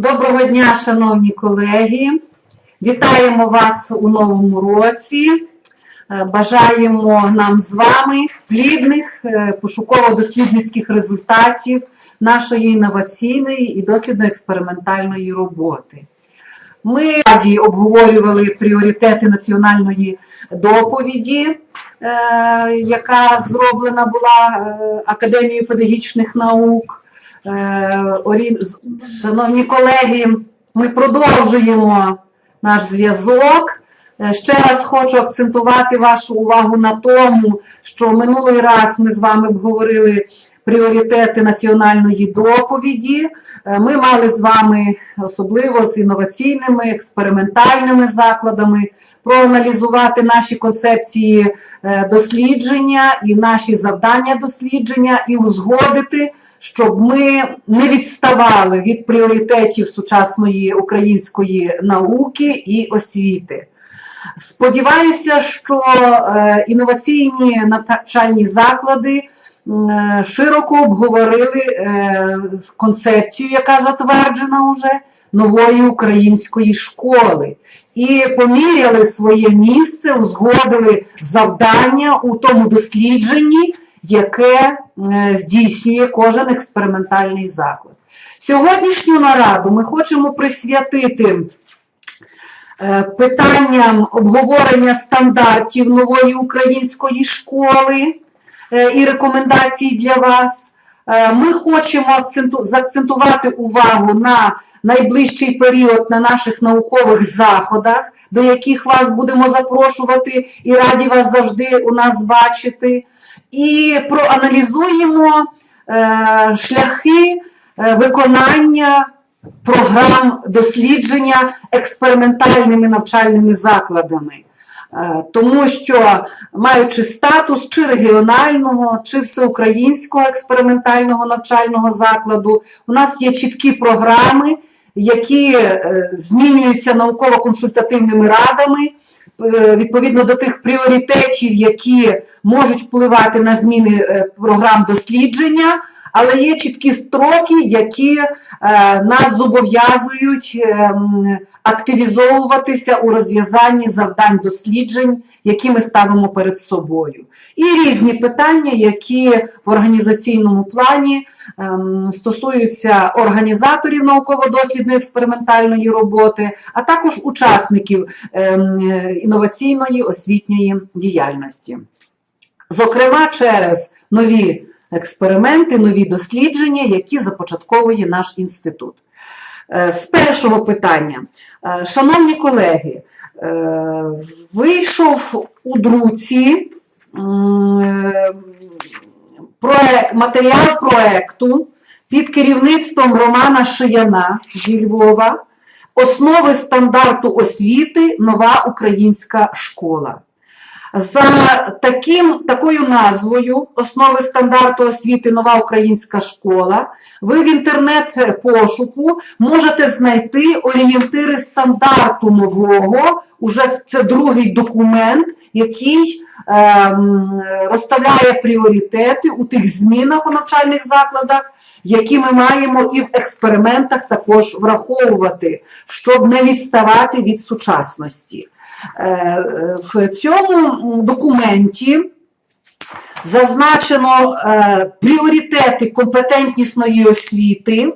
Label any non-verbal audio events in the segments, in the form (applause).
Доброго дня, шановні колеги. Вітаємо вас у новому році. Е, Бажаємо нам з вами плідних е, пошуково-дослідницьких результатів нашої інноваційної і дослідно-експериментальної роботи. Ми раді обговорювали пріоритети національної доповіді, е, яка зроблена була Академією педагогічних наук. Е, орі- Шановні колеги, ми продовжуємо наш зв'язок. Е, Ще раз хочу акцентувати вашу увагу на тому, що минулий раз ми з вами обговорили пріоритети національної доповіді. Е, Ми мали з вами особливо з інноваційними експериментальними закладами проаналізувати наші концепції е, дослідження і наші завдання дослідження і узгодити, щоб ми не відставали від пріоритетів сучасної української науки і освіти. Сподіваюся, що е, інноваційні навчальні заклади е, широко обговорили концепцію, яка затверджена вже нової української школи, і поміряли своє місце, узгодили завдання у тому дослідженні, яке е, здійснює кожен експериментальний заклад. Сьогоднішню нараду ми хочемо присвятити е, питанням обговорення стандартів нової української школи е, і рекомендацій для вас. Ми хочемо акценту- заакцентувати увагу на найближчий період на наших наукових заходах, до яких вас будемо запрошувати і раді вас завжди у нас бачити. І проаналізуємо е, шляхи е, виконання програм дослідження експериментальними навчальними закладами. Е, Тому що, маючи статус чи регіонального, чи всеукраїнського експериментального навчального закладу, у нас є чіткі програми, які е, змінюються науково-консультативними радами е, відповідно до тих пріоритетів, які можуть впливати на зміни е, програм дослідження, але є чіткі строки, які е, нас зобов'язують е, активізовуватися у розв'язанні завдань досліджень, які ми ставимо перед собою. І різні питання, які в організаційному плані ем, стосуються організаторів науково-дослідної експериментальної роботи, а також учасників ем, інноваційної освітньої діяльності. Зокрема, через нові експерименти, нові дослідження, які започатковує наш інститут. Е, З першого питання. Е, Шановні колеги, е, вийшов у друці проект, матеріал проекту під керівництвом Романа Шияна зі Львова Основи стандарту освіти Нова українська школа. За таким, такою назвою Основи стандарту освіти Нова українська школа ви в інтернет-пошуку можете знайти орієнтири стандарту нового, уже це другий документ, який ем, розставляє пріоритети у тих змінах у навчальних закладах, які ми маємо і в експериментах також враховувати, щоб не відставати від сучасності. Е, В цьому документі зазначено е, пріоритети компетентнісної освіти,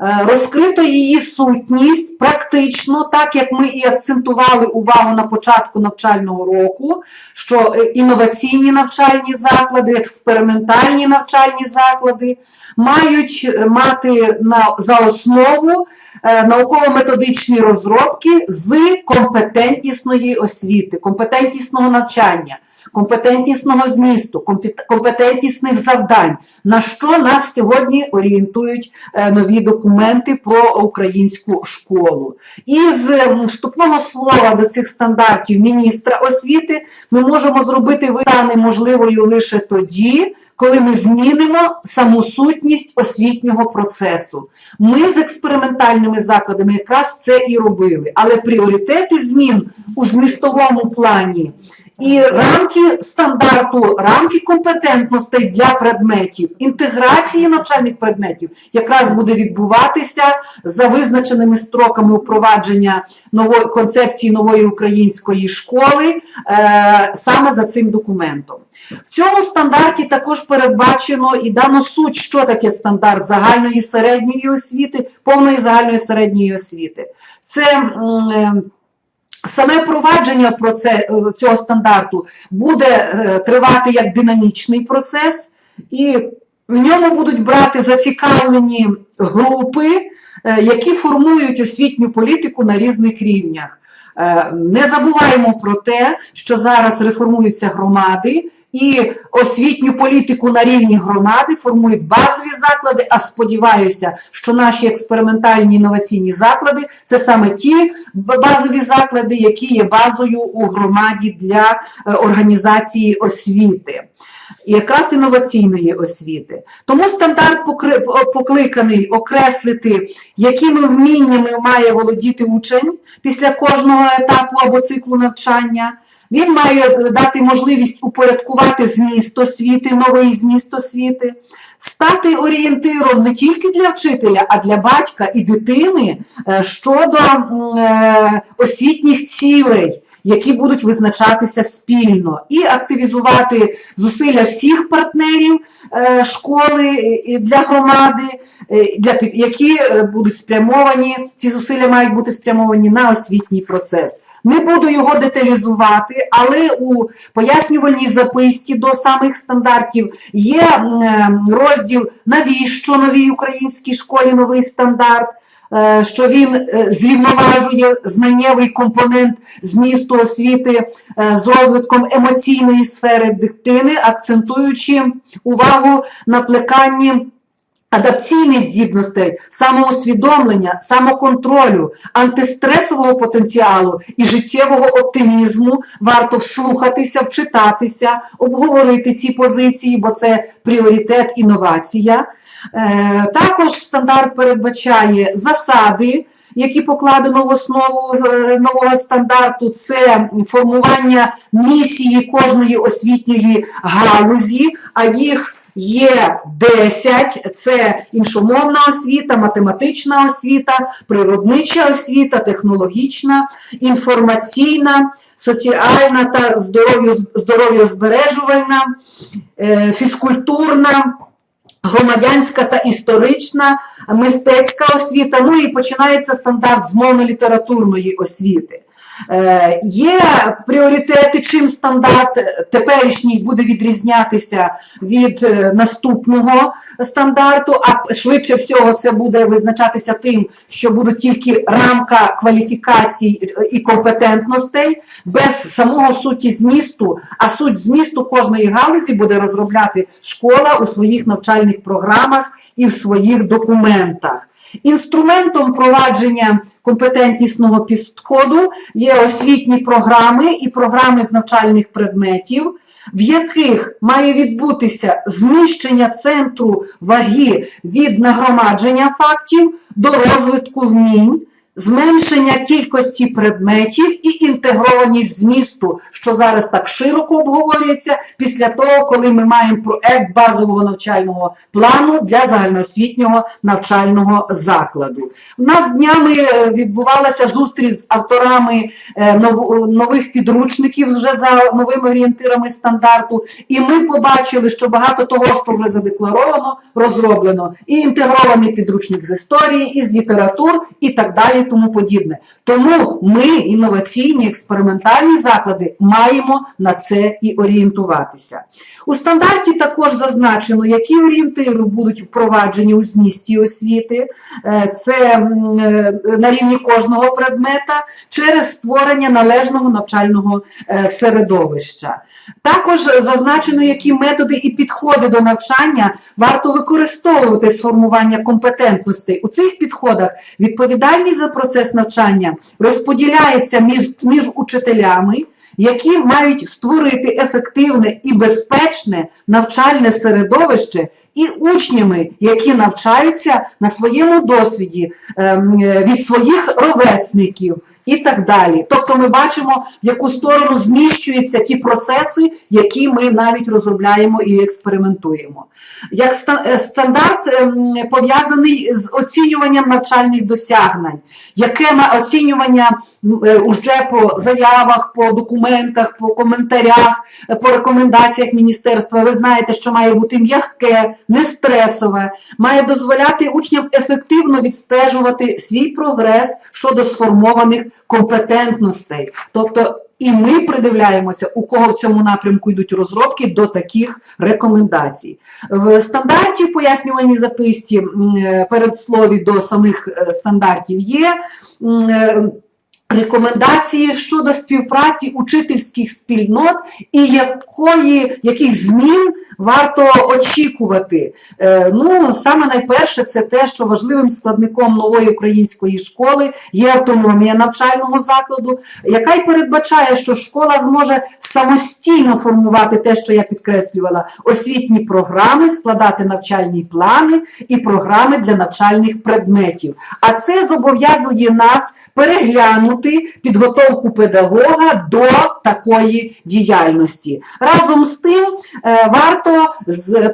е, розкрито її сутність практично, так як ми і акцентували увагу на початку навчального року, що інноваційні навчальні заклади, експериментальні навчальні заклади мають мати на, за основу науково-методичні розробки з компетентнісної освіти, компетентнісного навчання, компетентнісного змісту, компет- компетентнісних завдань, на що нас сьогодні орієнтують е, нові документи про українську школу. І з вступного слова до цих стандартів міністра освіти ми можемо зробити витане можливою лише тоді, коли ми змінимо саму сутність освітнього процесу. Ми з експериментальними закладами якраз це і робили, але пріоритети змін у змістовому плані І рамки стандарту, рамки компетентностей для предметів, інтеграції навчальних предметів якраз буде відбуватися за визначеними строками впровадження нової концепції нової української школи е, саме за цим документом. В цьому стандарті також передбачено і дано суть, що таке стандарт загальної середньої освіти, повної загальної середньої освіти. Це е, Саме е, цього стандарту буде е, тривати як динамічний процес, і в ньому будуть брати зацікавлені групи, е, які формують освітню політику на різних рівнях. Не забуваємо про те, що зараз реформуються громади, і освітню політику на рівні громади формують базові заклади. А сподіваюся, що наші експериментальні інноваційні заклади це саме ті базові заклади, які є базою у громаді для е, організації освіти. Якраз інноваційної освіти. Тому стандарт покликаний окреслити, якими вміннями має володіти учень після кожного етапу або циклу навчання. Він має дати можливість упорядкувати зміст освіти, новий зміст освіти, стати орієнтиром не тільки для вчителя, а для батька і дитини е, щодо е, освітніх цілей, які будуть визначатися спільно, і активізувати зусилля всіх партнерів е, школи для громади, е, для які е, будуть спрямовані. Ці зусилля мають бути спрямовані на освітній процес. Не буду його деталізувати, але у пояснювальній записці до самих стандартів є розділ навіщо новій українській школі новий стандарт. Е, Що він е, зрівноважує знаннєвий компонент змісту освіти е, з розвитком емоційної сфери дитини, акцентуючи увагу на плеканні адаптаційних здібностей, самоусвідомлення, самоконтролю, антистресового потенціалу і життєвого оптимізму варто вслухатися, вчитатися, обговорити ці позиції, бо це пріоритет інновація. Е, Також стандарт передбачає засади. Які покладено в основу е, нового стандарту, це формування місії кожної освітньої галузі, а їх Є 10, це іншомовна освіта, математична освіта, природнича освіта, технологічна, інформаційна, соціальна та здоров'я- здоров'язбережувальна, е, фізкультурна, громадянська та історична, мистецька освіта. Ну і починається стандарт з мовно-літературної освіти. Е, Є пріоритети, чим стандарт теперішній буде відрізнятися від е, наступного стандарту, а швидше всього це буде визначатися тим, що буде тільки рамка кваліфікацій і компетентностей без самого суті змісту, а суть змісту кожної галузі буде розробляти школа у своїх навчальних програмах і в своїх документах. Інструментом провадження компетентнісного підходу є освітні програми і програми з навчальних предметів, в яких має відбутися зміщення центру ваги від нагромадження фактів до розвитку вмінь, зменшення кількості предметів і інтегрованість змісту, що зараз так широко обговорюється після того, коли ми маємо проект базового навчального плану для загальноосвітнього навчального закладу. У нас днями е, відбувалася зустріч з авторами е, нових підручників вже за новими орієнтирами стандарту, і ми побачили, що багато того, що вже задекларовано, розроблено, і інтегрований підручник з історії, і з літератур, і так далі, тому подібне. Тому ми, інноваційні експериментальні заклади, маємо на це і орієнтуватися. У стандарті також зазначено, які орієнтири будуть впроваджені у змісті освіти. Е, Це е, на рівні кожного предмета через створення належного навчального е, середовища. Також зазначено, які методи і підходи до навчання варто використовувати з формування компетентностей. У цих підходах відповідальність за процес навчання розподіляється між, між учителями, які мають створити ефективне і безпечне навчальне середовище. І учнями, які навчаються на своєму досвіді ем, е, від своїх ровесників, і так далі. Тобто ми бачимо, в яку сторону зміщуються ті процеси, які ми навіть розробляємо і експериментуємо. Як е, стандарт ем, пов'язаний з оцінюванням навчальних досягнень, яке ма- оцінювання м, е, по заявах, по документах, по коментарях, е, по рекомендаціях міністерства. Ви знаєте, що має бути м'яке, не стресове, має дозволяти учням ефективно відстежувати свій прогрес щодо сформованих компетентностей. Тобто і ми придивляємося, у кого в цьому напрямку йдуть розробки до таких рекомендацій. В стандарті пояснювальній записці е, передслові до самих е, стандартів є. Рекомендації щодо співпраці учительських спільнот і якої, яких змін варто очікувати. Е, ну, саме найперше, це те, що важливим складником нової української школи є автономія навчального закладу, яка й передбачає, що школа зможе самостійно формувати те, що я підкреслювала, освітні програми, складати навчальні плани і програми для навчальних предметів. А це зобов'язує нас переглянути підготовку педагога до такої діяльності. Разом з тим е, варто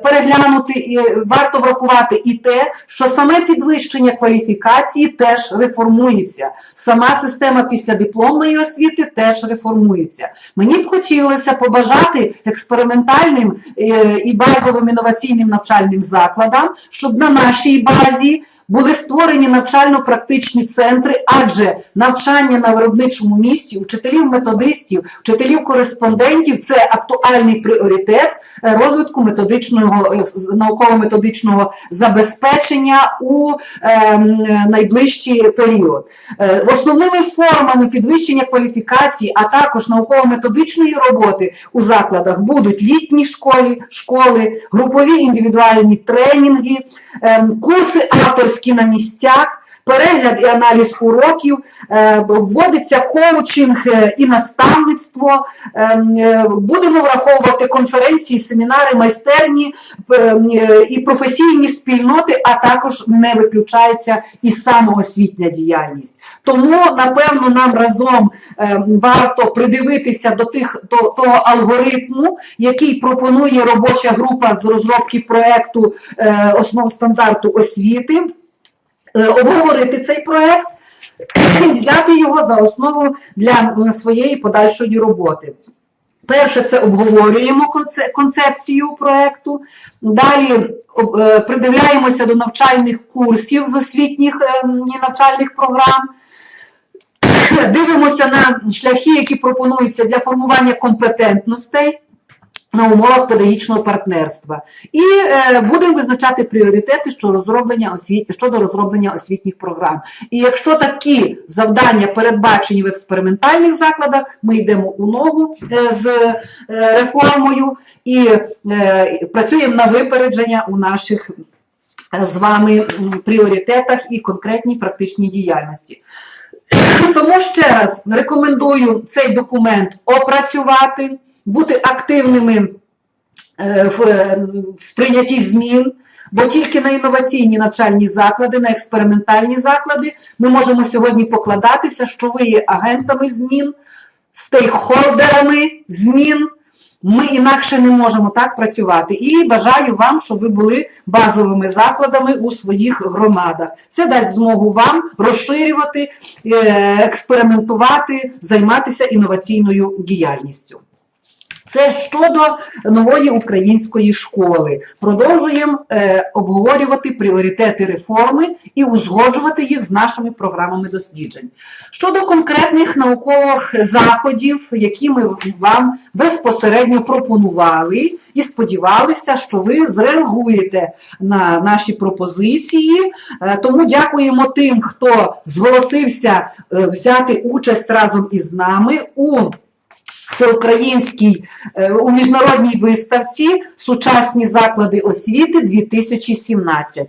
переглянути і варто врахувати і те, що саме підвищення кваліфікації теж реформується. Сама система післядипломної освіти теж реформується. Мені б хотілося побажати експериментальним е, і базовим інноваційним навчальним закладам, щоб на нашій базі були створені навчально-практичні центри, адже навчання на виробничому місці вчителів-методистів, вчителів-кореспондентів це актуальний пріоритет е, розвитку е, науково-методичного забезпечення у ем, найближчий період. Е, Основними формами підвищення кваліфікації, а також науково-методичної роботи у закладах будуть літні школи, групові індивідуальні тренінги, ем, курси авторські на місцях. Перегляд і аналіз уроків, е, вводиться коучинг е, і наставництво. Е, Будемо враховувати конференції, семінари, майстерні і професійні спільноти, а також не виключається і самоосвітня діяльність. Тому, напевно, нам разом варто придивитися до тих до того алгоритму, який пропонує робоча група з розробки проекту основ стандарту освіти обговорити цей проект і (clears throat) взяти його за основу для своєї подальшої роботи. Перше, це обговорюємо концепцію проекту. Далі е, придивляємося до навчальних курсів з освітніх е, навчальних програм. (clears throat) Дивимося на шляхи, які пропонуються для формування компетентностей на умовах педагогічного партнерства. І е, будемо визначати пріоритети щодо розроблення освіт, щодо розроблення освітніх програм. І якщо такі завдання передбачені в експериментальних закладах, ми йдемо у ногу е, з е, реформою і е, працюємо на випередження у наших е, з вами пріоритетах і конкретній практичній діяльності. Тому ще раз рекомендую цей документ опрацювати, бути активними е, в, е, сприйнятті змін, бо тільки на інноваційні навчальні заклади, на експериментальні заклади ми можемо сьогодні покладатися, що ви є агентами змін, стейкхолдерами змін. Ми інакше не можемо так працювати. І бажаю вам, щоб ви були базовими закладами у своїх громадах. Це дасть змогу вам розширювати, е, експериментувати, займатися інноваційною діяльністю. Це щодо нової української школи. Продовжуємо е, обговорювати пріоритети реформи і узгоджувати їх з нашими програмами досліджень. Щодо конкретних наукових заходів, які ми вам безпосередньо пропонували, і сподівалися, що ви зреагуєте на наші пропозиції. Е, Тому дякуємо тим, хто зголосився е, взяти участь разом із нами у всеукраїнській е, у міжнародній виставці Сучасні заклади освіти 2017.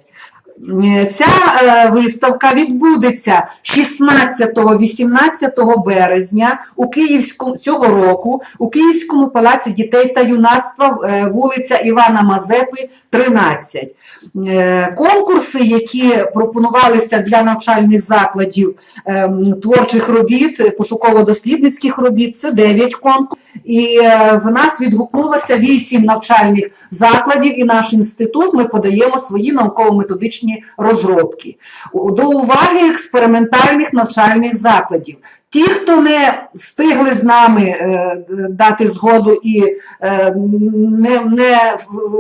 Е, Ця е, виставка відбудеться 16-18 березня у Київському цього року у Київському палаці дітей та юнацтва, вулиця Івана Мазепи, 13. Е, Конкурси, які пропонувалися для навчальних закладів ем, творчих робіт, пошуково-дослідницьких робіт, це 9 конкурсів. І е, в нас відгукнулося 8 навчальних закладів, і наш інститут ми подаємо свої науково-методичні розробки. До уваги експериментальних навчальних закладів. Ті, хто не встигли з нами е, дати згоду і е, не, не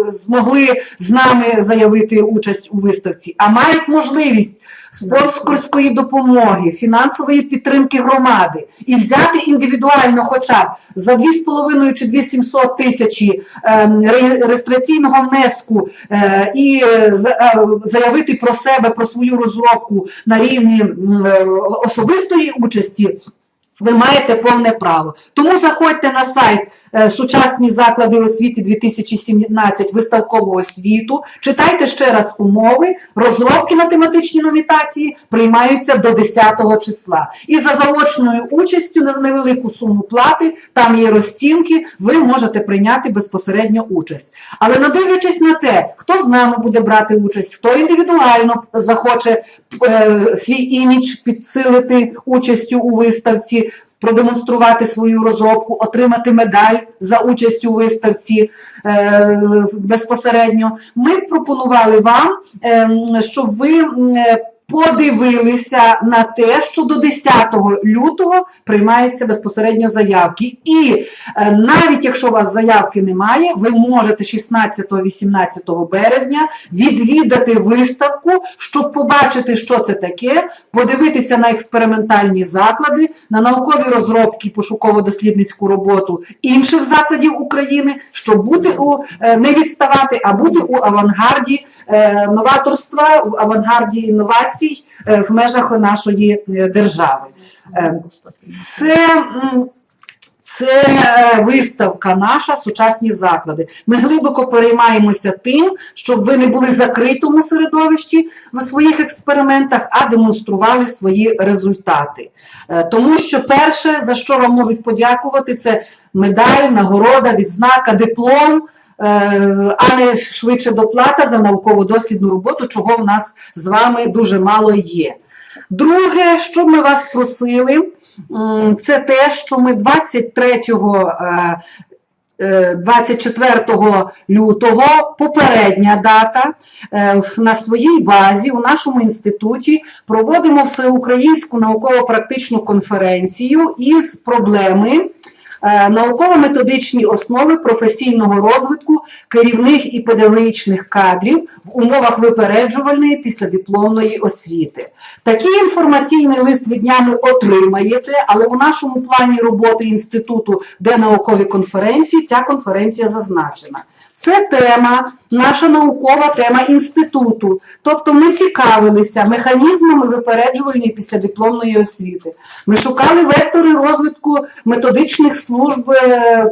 змогли з нами заявити участь у виставці, а мають можливість спонсорської допомоги, фінансової підтримки громади і взяти індивідуально, хоча б за 2,5 чи 2,700 тисячі ем, реєстраційного внеску е, і е, е, заявити про себе, про свою розробку на рівні е, особистої участі. Ви маєте повне право. Тому заходьте на сайт Сучасні заклади освіти 2017 виставкового світу, читайте ще раз умови, розробки на тематичні номінації приймаються до 10 числа. І за заочною участю на невелику суму плати, там є розцінки, ви можете прийняти безпосередньо участь. Але не дивлячись на те, хто з нами буде брати участь, хто індивідуально захоче е, свій імідж підсилити участю у виставці, продемонструвати свою розробку, отримати медаль за участь у виставці е, безпосередньо. Ми пропонували вам, ем, щоб ви е, подивилися на те, що до 10 лютого приймаються безпосередньо заявки. І е, навіть якщо у вас заявки немає, ви можете 16-18 березня відвідати виставку, щоб побачити, що це таке, подивитися на експериментальні заклади, на наукові розробки, пошуково-дослідницьку роботу інших закладів України, щоб бути у е, не відставати, а бути у авангарді е, новаторства, в авангарді інновацій е, в межах нашої е, держави. Е, Це, це виставка наша сучасні заклади. Ми глибоко переймаємося тим, щоб ви не були закритому середовищі в своїх експериментах, а демонстрували свої результати. Тому що перше, за що вам можуть подякувати, це медаль, нагорода, відзнака, диплом. Е, А не швидше доплата за науково-дослідну роботу, чого в нас з вами дуже мало є. Друге, що ми вас просили, це те, що ми 23 е, е, 24 лютого, попередня дата, е, на своїй базі у нашому інституті проводимо всеукраїнську науково-практичну конференцію із проблеми е, науково-методичні основи професійного розвитку керівних і педагогічних кадрів в умовах випереджувальної післядипломної освіти. Такий інформаційний лист ви днями отримаєте, але у нашому плані роботи інституту, де наукові конференції, ця конференція зазначена. Це тема, наша наукова тема інституту. Тобто ми цікавилися механізмами випереджувальної післядипломної освіти. Ми шукали вектори розвитку методичних служб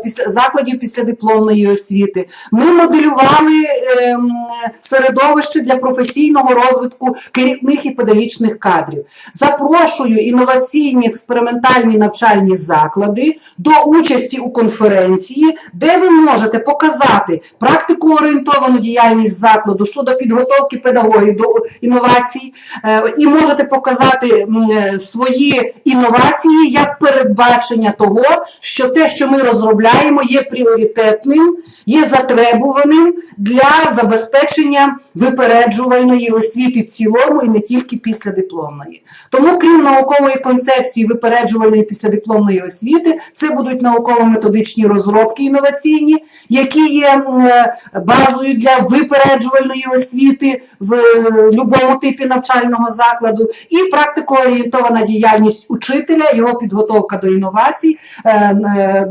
після- закладів післядипломної освіти. Ми моделювали ем, середовище для професійного розвитку керівних і педагогічних кадрів. Запрошую інноваційні експериментальні навчальні заклади до участі у конференції, де ви можете показати практику орієнтовану діяльність закладу щодо підготовки педагогів до інновацій, е, і можете показати е, свої інновації як передбачення того, що те, що ми розробляємо, є пріоритетним, є затребуваним для забезпечення випереджувальної освіти в цілому і не тільки після дипломної. Тому, крім наукової концепції випереджувальної післядипломної освіти, це будуть науково-методичні розробки інноваційні, які є е, базою для випереджувальної освіти в е, будь-якому типі навчального закладу, і практико-орієнтована діяльність учителя, його підготовка до інновацій, е,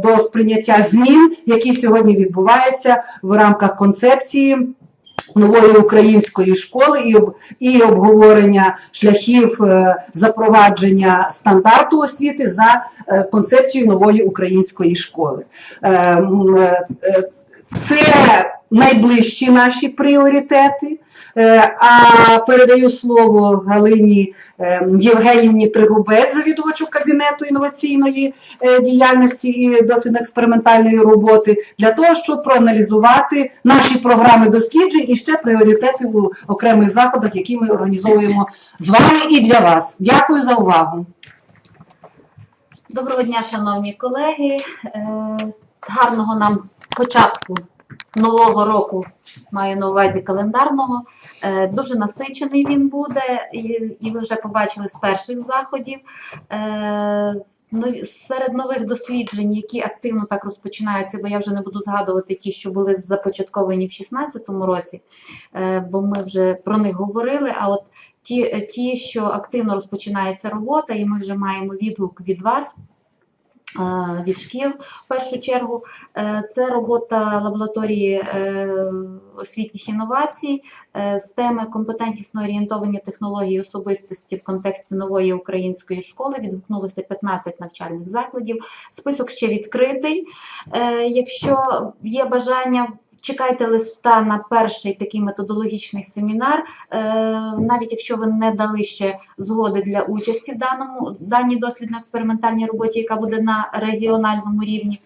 до сприйняття змін, які сьогодні відбуваються в рамках концепції. Нової української школи і, і обговорення шляхів е, запровадження стандарту освіти за е, концепцією нової української школи. Це найближчі наші пріоритети. Е, А передаю слово Галині е, Євгенівні Тригубець, завідувачу кабінету інноваційної е, діяльності і дослідно-експериментальної роботи, для того, щоб проаналізувати наші програми досліджень і ще пріоритети у окремих заходах, які ми організовуємо з вами і для вас. Дякую за увагу. Доброго дня, шановні колеги. Гарного нам початку нового року, маю на увазі календарного. Е, Дуже насичений він буде, і, ви вже побачили з перших заходів. Е, Серед нових досліджень, які активно так розпочинаються, бо я вже не буду згадувати ті, що були започатковані в 2016 році, е, бо ми вже про них говорили. А от ті, ті, що активно розпочинається робота, і ми вже маємо відгук від вас. Від шкіл в першу чергу Е, це робота лабораторії е, освітніх інновацій е, з теми компетентнісно орієнтовані технології особистості в контексті нової української школи. Відгукнулося 15 навчальних закладів. Список ще відкритий. Якщо є бажання. Чекайте листа на перший такий методологічний семінар, Е, навіть якщо ви не дали ще згоди для участі в даному даній дослідно-експериментальній роботі, яка буде на регіональному рівні.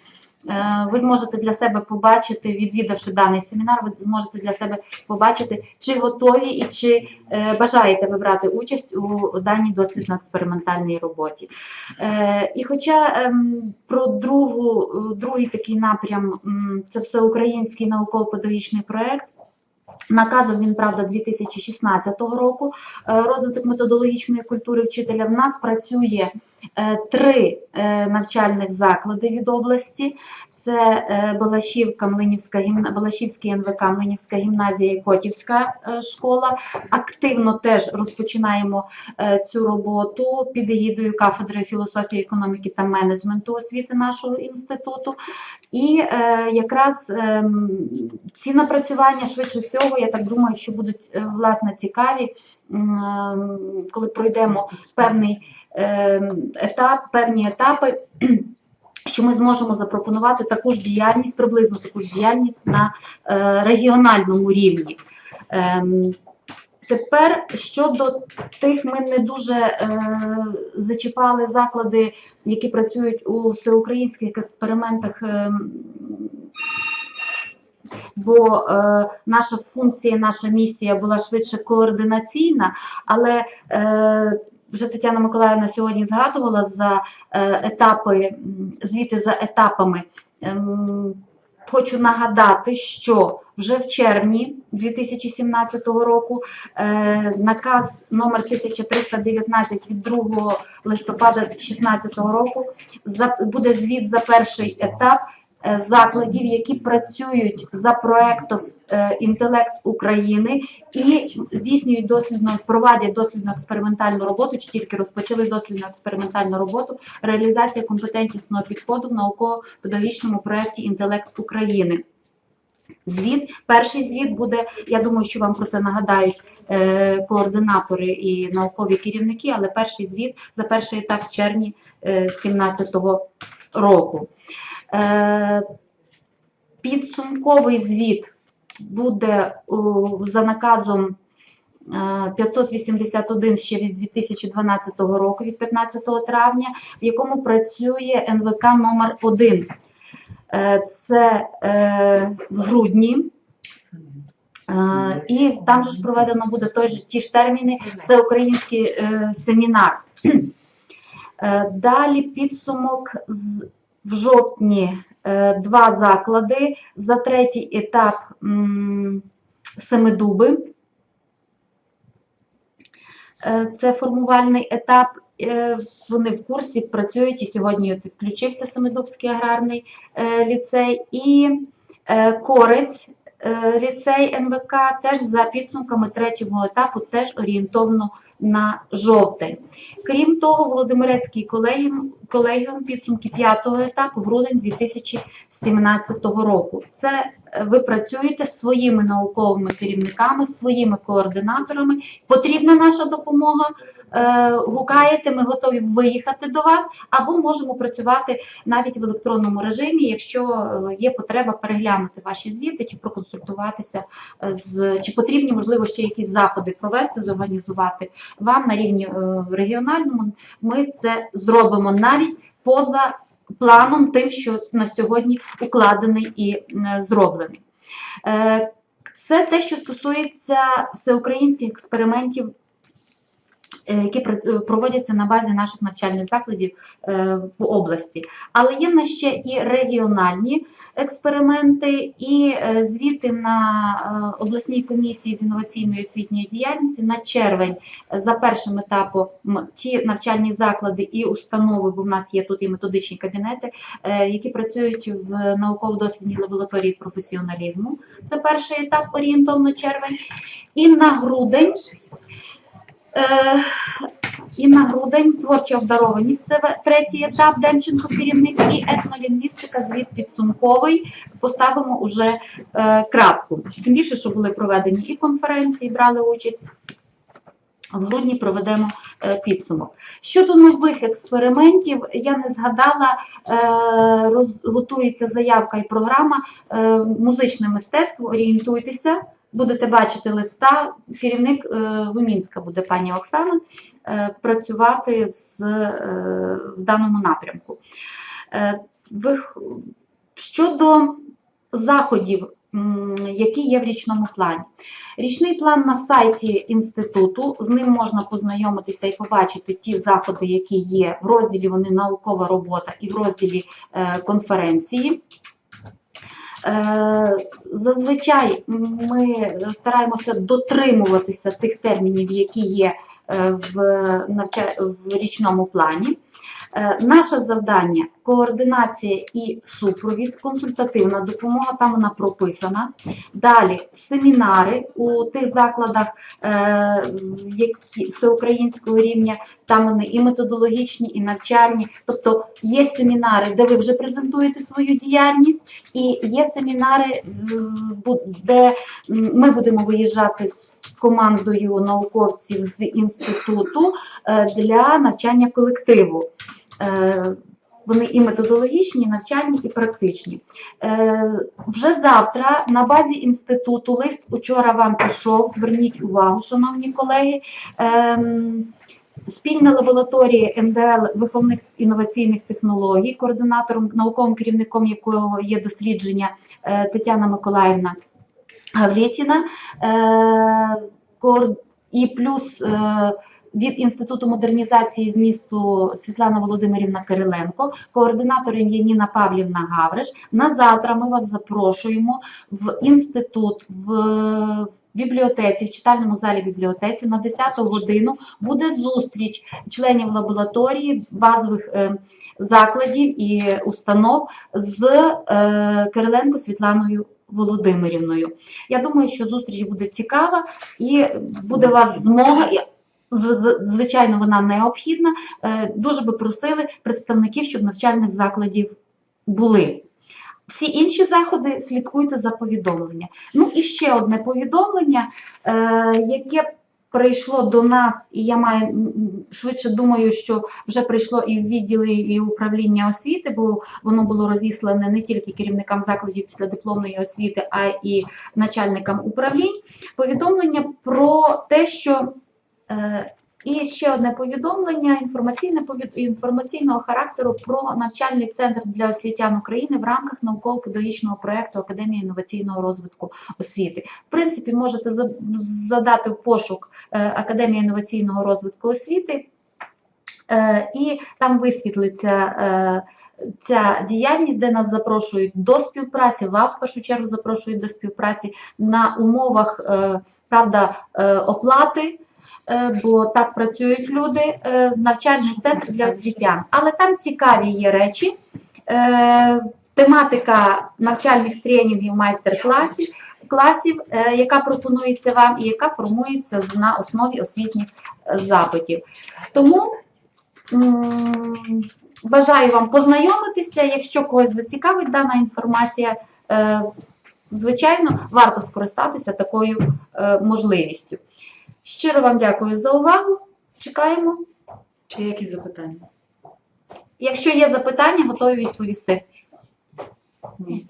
Е, Ви зможете для себе побачити, відвідавши даний семінар, ви зможете для себе побачити, чи готові і чи е, бажаєте ви брати участь у даній дослідно-експериментальній роботі. Е, І хоча ем, про другу, другий такий напрям це це всеукраїнський науково-педагогічний проєкт. Наказом він, правда, 2016 року. Е, Розвиток методологічної культури вчителя в нас працює е, три е, навчальних заклади від області. Це е, Балашівка, Млинівська. Балашівський НВК, Млинівська гімназія і Котівська е, школа. Активно теж розпочинаємо е, цю роботу під егідою кафедри філософії, економіки та менеджменту освіти нашого інституту. І якраз ем, ці напрацювання швидше всього, я так думаю, що будуть власне цікаві, м, коли пройдемо певний ем, етап, певні етапи. Що ми зможемо запропонувати таку ж діяльність, приблизно таку ж діяльність на е, регіональному рівні. Ем, Тепер щодо тих, ми не дуже е, зачіпали заклади, які працюють у всеукраїнських експериментах. ем, Бо е, наша функція, наша місія була швидше координаційна, але вже Тетяна Миколаївна сьогодні згадувала за е, етапи, звіти за етапами. Ем, Хочу нагадати, що вже в червні 2017 року е, наказ номер 1319 від 2 листопада 2016 року буде звіт за перший етап закладів, які працюють за проектом е, Інтелект України і здійснюють дослідно, проводять дослідно-експериментальну роботу, чи тільки розпочали дослідно-експериментальну роботу, реалізація компетентнісного підходу в науково-педагогічному проєкті Інтелект України. Звіт, перший звіт буде, я думаю, що вам про це нагадають е, координатори і наукові керівники, але перший звіт за перший етап в червні 2017 року. Е, підсумковий звіт буде за наказом е, 581 ще від 2012 року, від 15 травня, в якому працює НВК номер 1 Е, Це е, в грудні. Е, І там же ж проведено буде той же ті ж терміни всеукраїнський е, семінар. Е, Далі підсумок з, в жовтні е, два заклади. За третій етап Семидуби. Е, Це формувальний етап. Е, Вони в курсі працюють і сьогодні включився Семидубський аграрний ліцей і Корець ліцей НВК теж за підсумками третього етапу теж орієнтовно на жовтень. Крім того, Володимирецький колегіум, колегіум підсумки п'ятого етапу грудень 2017 року. Це е, ви працюєте з своїми науковими керівниками, своїми координаторами. Потрібна наша допомога. е, Гукаєте, ми готові виїхати до вас, або можемо працювати навіть в електронному режимі, якщо е, є потреба переглянути ваші звіти чи проконсультуватися з чи потрібні, можливо, ще якісь заходи провести, зорганізувати вам на рівні регіональному. Ми це зробимо навіть поза планом, тим, що на сьогодні укладений і е, зроблений. Е, Це те, що стосується всеукраїнських експериментів, які пр- е, проводяться на базі наших навчальних закладів е, в області. Але є в нас ще і регіональні експерименти, і е, звіти на е, обласній комісії з інноваційної освітньої діяльності на червень е, за першим етапом ті навчальні заклади і установи, бо в нас є тут і методичні кабінети, е, які працюють в науково-дослідній лабораторії професіоналізму. Це перший етап орієнтовно червень. І на грудень. Е, і на грудень творча обдарованість це третій етап Демченко керівник і етнолінгвістика, звіт підсумковий. Поставимо уже е, крапку. Тим більше, що були проведені і конференції, брали участь. В грудні проведемо е, підсумок. Щодо нових експериментів, я не згадала, е, роз, заявка і програма е, музичне мистецтво. Орієнтуйтеся, будете бачити листа. Керівник е, Гумінська буде пані Оксана е, працювати з, е, в даному напрямку. Е, щодо заходів, які є в річному плані. Річний план на сайті інституту, з ним можна познайомитися і побачити ті заходи, які є в розділі вони наукова робота і в розділі е, конференції. Е, Зазвичай ми стараємося дотримуватися тих термінів, які є е, в, річному плані. Е, Наше завдання координація і супровід, консультативна допомога, там вона прописана. Далі семінари у тих закладах, е, всеукраїнського рівня, там вони і методологічні, і навчальні. Тобто є семінари, де ви вже презентуєте свою діяльність, і є семінари, м, де ми будемо виїжджати з командою науковців з інституту е, для навчання колективу. Е, Вони і методологічні, і навчальні, і практичні. Е, Вже завтра на базі інституту лист учора вам пішов. Зверніть увагу, шановні колеги. Ем, Спільна лабораторія НДЛ виховних інноваційних технологій, координатором, науковим керівником якого є дослідження е, Тетяна Миколаївна Гавлєтіна. Е, І плюс е, від Інституту модернізації змісту Світлана Володимирівна Кириленко, координатором є Ніна Павлівна Гавриш. На завтра ми вас запрошуємо в інститут в бібліотеці, в читальному залі бібліотеці на 10 годину буде зустріч членів лабораторії базових е, закладів і установ з е, Кириленко Світланою Володимирівною. Я думаю, що зустріч буде цікава і буде у вас змога. Звичайно, вона необхідна. Е, Дуже би просили представників, щоб навчальних закладів були. Всі інші заходи слідкуйте за повідомлення. Ну і ще одне повідомлення, е, яке прийшло до нас, і я маю швидше думаю, що вже прийшло і в відділи і управління освіти, бо воно було розіслане не тільки керівникам закладів після дипломної освіти, а і начальникам управлінь. Повідомлення про те, що і ще одне повідомлення інформаційне повід- інформаційного характеру про навчальний центр для освітян України в рамках науково-педагогічного проєкту Академії інноваційного розвитку освіти. В принципі, можете задати в пошук е, Академія інноваційного розвитку освіти, е, і там висвітлиться. е, Ця діяльність, де нас запрошують до співпраці, вас в першу чергу запрошують до співпраці на умовах е, правда, е, оплати, е, бо так працюють люди, е, навчальний центр для освітян. Але там цікаві є речі. Е, Тематика навчальних тренінгів, майстер-класів, класів, е, яка пропонується вам і яка формується на основі освітніх е, запитів. Тому бажаю вам познайомитися. Якщо когось зацікавить дана інформація, е, звичайно, варто скористатися такою е, можливістю. Щиро вам дякую за увагу. Чекаємо. Чи є якісь запитання? Якщо є запитання, готові відповісти. Ні.